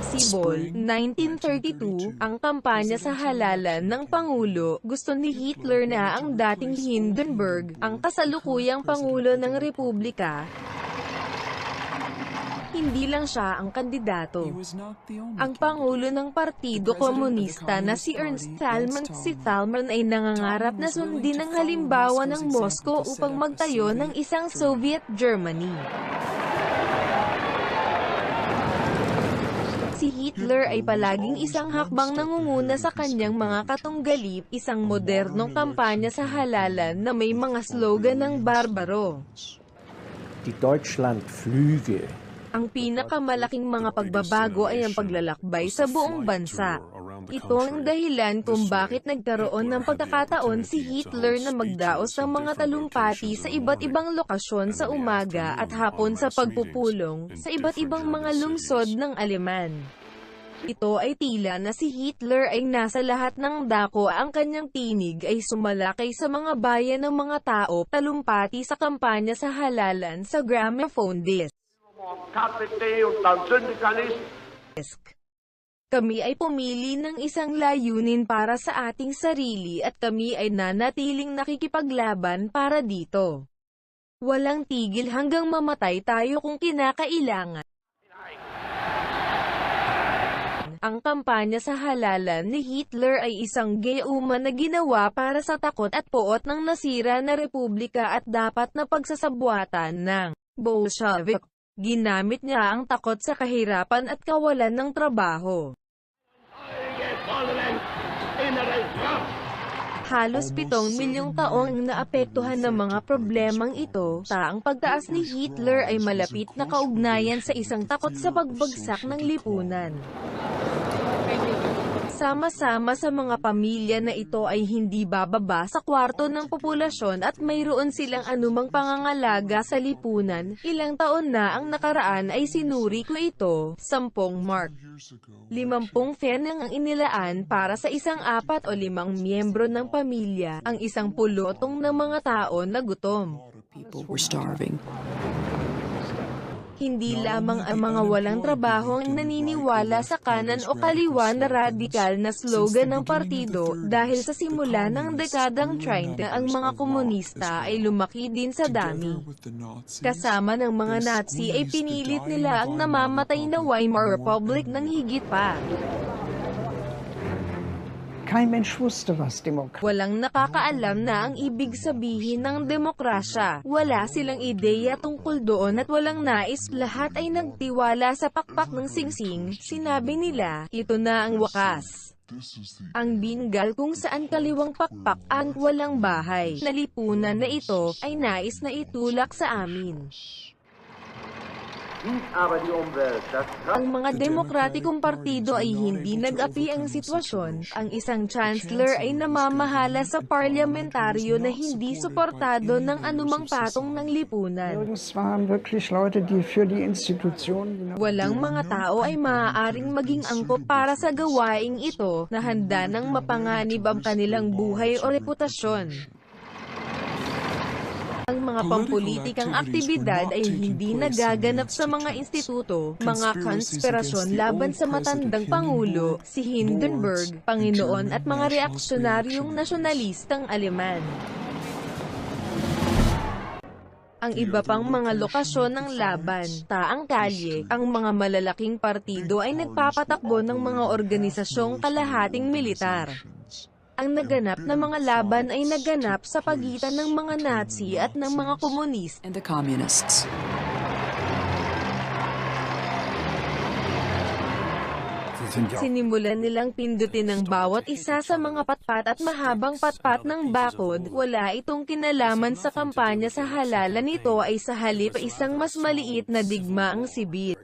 Sibol, 1932, ang kampanya sa halalan ng Pangulo, gusto ni Hitler na ang dating Hindenburg, ang kasalukuyang Pangulo ng Republika. Hindi lang siya ang kandidato. Ang Pangulo ng Partido Komunista na si Ernst Thälmann si Thälmann ay nangangarap na sundin ang halimbawa ng Moscow upang magtayo ng isang Soviet Germany. Si Hitler ay palaging isang hakbang nangunguna sa kanyang mga katunggali, isang modernong kampanya sa halalan na may mga slogan ng barbaro. Die Deutschlandflüge Ang pinakamalaking mga pagbabago ay ang paglalakbay sa buong bansa. Ito ang dahilan kung bakit nagkaroon ng pagkakataon si Hitler na magdaos ng mga talumpati sa iba't ibang lokasyon sa umaga at hapon sa pagpupulong sa iba't ibang mga lungsod ng Aleman. Ito ay tila na si Hitler ay nasa lahat ng dako ang kanyang tinig ay sumalakay sa mga bayan ng mga tao talumpati sa kampanya sa halalan sa gramophone disc. Kami ay pumili ng isang layunin para sa ating sarili at kami ay nanatiling nakikipaglaban para dito. Walang tigil hanggang mamatay tayo kung kinakailangan. Ang kampanya sa halalan ni Hitler ay isang gayuma na ginawa para sa takot at poot ng nasira na republika at dapat na pagsasabwatan ng Bolshevik. Ginamit niya ang takot sa kahirapan at kawalan ng trabaho. Halos pitong milyong taong naapektuhan ng mga problemang ito, ta ang pagtaas ni Hitler ay malapit na kaugnayan sa isang takot sa pagbagsak ng lipunan. Sama-sama sa mga pamilya na ito ay hindi bababa sa kwarto ng populasyon at mayroon silang anumang pangangalaga sa lipunan. Ilang taon na ang nakaraan ay sinuri ko ito, sampung mark. Limampung fen ang inilaan para sa isang apat o limang miyembro ng pamilya, ang isang pulotong ng mga tao na gutom. People were starving. Hindi lamang ang mga walang trabaho ang naniniwala sa kanan o kaliwa na radikal na slogan ng partido dahil sa simula ng dekadang 30 ang mga komunista ay lumaki din sa dami. Kasama ng mga Nazi ay pinilit nila ang namamatay na Weimar Republic ng higit pa. Kein Mensch wusste, was Demokratie Walang nakakaalam na ang ibig sabihin ng demokrasya. Wala silang ideya tungkol doon at walang nais. Lahat ay nagtiwala sa pakpak ng singsing. Sinabi nila, ito na ang wakas. Ang bingal kung saan kaliwang pakpak ang walang bahay. Nalipunan na ito ay nais na itulak sa amin. Ang mga demokratikong partido ay hindi nag-api ang sitwasyon. Ang isang chancellor ay namamahala sa parlamentaryo na hindi suportado ng anumang patong ng lipunan. Es waren wirklich Leute, die für die Institutionen Walang mga tao ay maaaring maging angkop para sa gawaing ito na handa ng mapanganib ang kanilang buhay o reputasyon. Ang mga pampolitikang aktibidad ay hindi nagaganap sa mga instituto, mga konspirasyon laban sa matandang Pangulo, si Hindenburg, Panginoon at mga reaksyonaryong nasyonalistang Aleman. Ang iba pang mga lokasyon ng laban, taang kalye, ang mga malalaking partido ay nagpapatakbo ng mga organisasyong kalahating militar. Ang naganap na mga laban ay naganap sa pagitan ng mga Nazi at ng mga komunista. And the communists. Sinimulan nilang pindutin ng bawat isa sa mga patpat at mahabang patpat ng bakod. Wala itong kinalaman sa kampanya sa halalan nito ay sa halip isang mas maliit na digmaang sibil.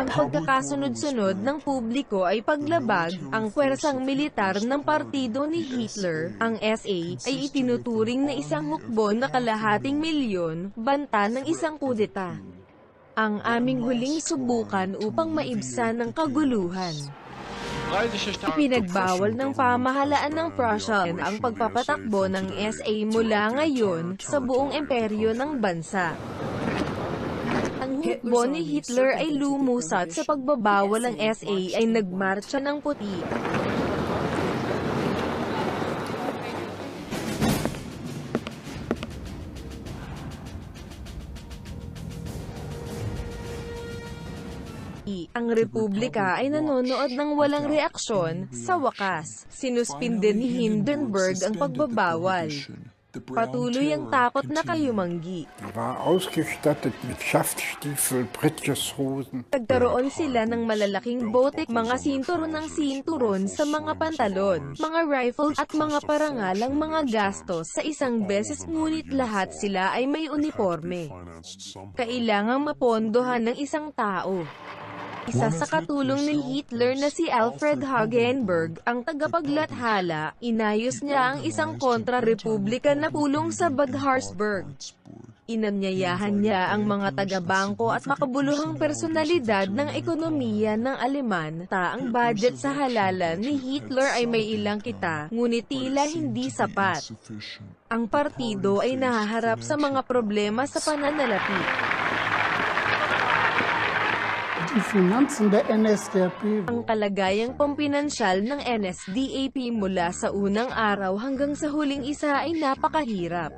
Ang pagkakasunod-sunod ng publiko ay paglabag, ang pwersang militar ng partido ni Hitler, ang SA, ay itinuturing na isang hukbo na kalahating milyon, banta ng isang kudeta. Ang aming huling subukan upang maibsan ng kaguluhan. Ipinagbawal ng pamahalaan ng Prussian ang pagpapatakbo ng SA mula ngayon sa buong imperyo ng bansa. Takbo ni Hitler ay lumusat sa pagbabawal ng SA ay nagmarcha ng puti. Ang Republika ay nanonood ng walang reaksyon. Sa wakas, sinuspinde ni Hindenburg ang pagbabawal. Patuloy ang takot na kayumanggi. Nagkaroon sila ng malalaking bote, mga sinturon ng sinturon sa mga pantalon, mga rifle at mga parangalang mga gastos. Sa isang beses ngunit lahat sila ay may uniforme. Kailangang mapondohan ng isang tao. Isa sa katulong ni Hitler na si Alfred Hagenberg, ang tagapaglathala, inayos niya ang isang kontra-republika na pulong sa Bad Harzburg. Inanyayahan niya ang mga taga-bangko at makabuluhang personalidad ng ekonomiya ng Aleman. Ta ang budget sa halalan ni Hitler ay may ilang kita, ngunit tila hindi sapat. Ang partido ay nahaharap sa mga problema sa pananalapi. Die Finanzen der NSDAP Ang kalagayang pampinansyal ng NSDAP mula sa unang araw hanggang sa huling isa ay napakahirap.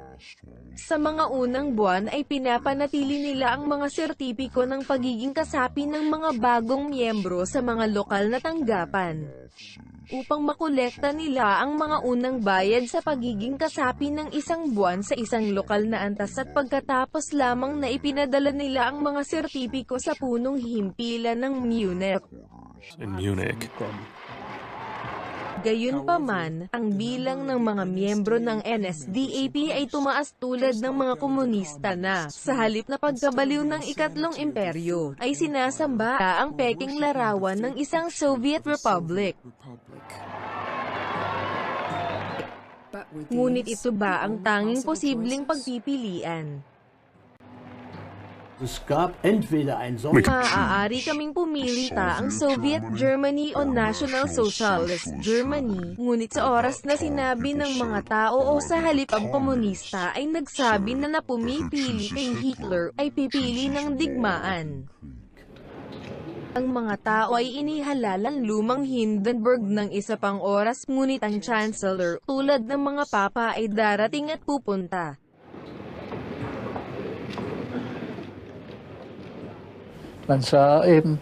Sa mga unang buwan ay pinapanatili nila ang mga sertipiko ng pagiging kasapi ng mga bagong miyembro sa mga lokal na tanggapan. Upang makolekta nila ang mga unang bayad sa pagiging kasapi ng isang buwan sa isang lokal na antas at pagkatapos lamang na ipinadala nila ang mga sertipiko sa punong himpilan ng Munich. in Munich. Gayunpaman, ang bilang ng mga miyembro ng NSDAP ay tumaas tulad ng mga komunista na, sa halip na pagkabaliw ng ikatlong imperyo, ay sinasamba ang peking larawan ng isang Soviet Republic. Ngunit ito ba ang tanging posibleng pagpipilian? Maaari kaming pumili ta ang Soviet Germany o National Socialist Germany, ngunit sa oras na sinabi ng mga tao o sa halip ang komunista ay nagsabi na na pumipili kay Hitler ay pipili ng digmaan. Ang mga tao ay inihalalan lumang Hindenburg ng isa pang oras ngunit ang Chancellor, tulad ng mga papa ay darating at pupunta. Man sah eben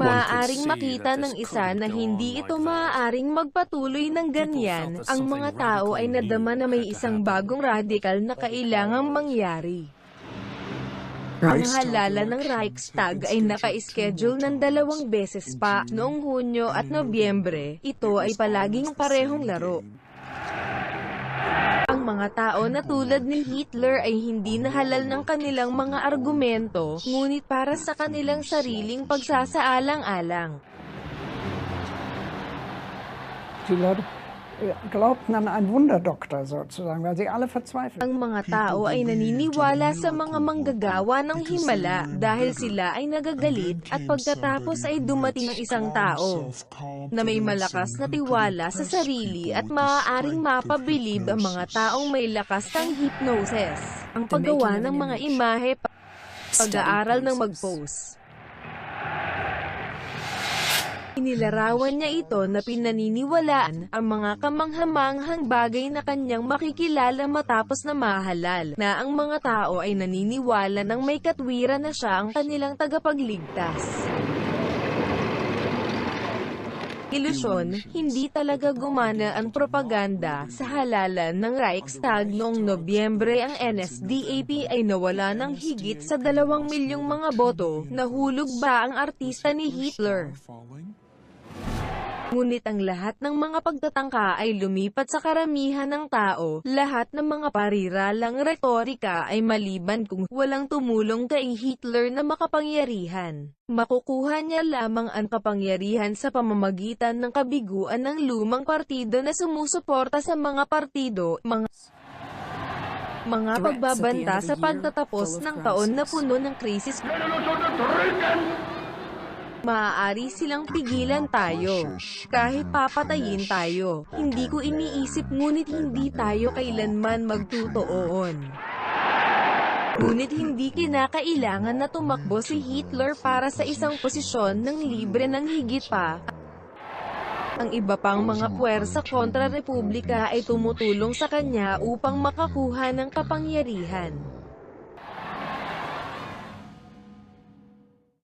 Maaaring makita ng isa na hindi ito maaaring magpatuloy ng ganyan, ang mga tao ay nadama na may isang bagong radikal na kailangang mangyari. Ang halala ng Reichstag ay naka-schedule ng dalawang beses pa, noong Hunyo at Nobyembre, ito ay palaging parehong laro. Mga tao na tulad ni Hitler ay hindi nahalal ng kanilang mga argumento, ngunit para sa kanilang sariling pagsasaalang-alang. Äh, glaubten an einen Wunderdoktor sozusagen, weil sie alle verzweifelt Ang mga tao ay naniniwala sa mga manggagawa ng himala dahil sila ay nagagalit at pagkatapos ay dumating ang isang tao na may malakas na tiwala sa sarili at maaaring mapabilib ang mga taong may lakas ng hypnosis. Ang paggawa ng mga imahe, pag-aaral ng mag-pose. Inilarawan niya ito na pinaniniwalaan ang mga kamanghamanghang bagay na kanyang makikilala matapos na mahalal, na ang mga tao ay naniniwala ng may katwiran na siya ang kanilang tagapagligtas. Ilusyon, hindi talaga gumana ang propaganda sa halalan ng Reichstag noong Nobyembre ang NSDAP ay nawala ng higit sa dalawang milyong mga boto. Nahulog ba ang artista ni Hitler? Ngunit ang lahat ng mga pagtatangka ay lumipat sa karamihan ng tao. Lahat ng mga pariralang retorika ay maliban kung walang tumulong kay Hitler na makapangyarihan. Makukuha niya lamang ang kapangyarihan sa pamamagitan ng kabiguan ng lumang partido na sumusuporta sa mga partido, mga mga pagbabanta sa pagtatapos ng taon na puno ng krisis Maaari silang pigilan tayo. Kahit papatayin tayo. Hindi ko iniisip ngunit hindi tayo kailanman magtutuon. Ngunit hindi kinakailangan na tumakbo si Hitler para sa isang posisyon ng libre ng higit pa. Ang iba pang mga puwersa kontra republika ay tumutulong sa kanya upang makakuha ng kapangyarihan.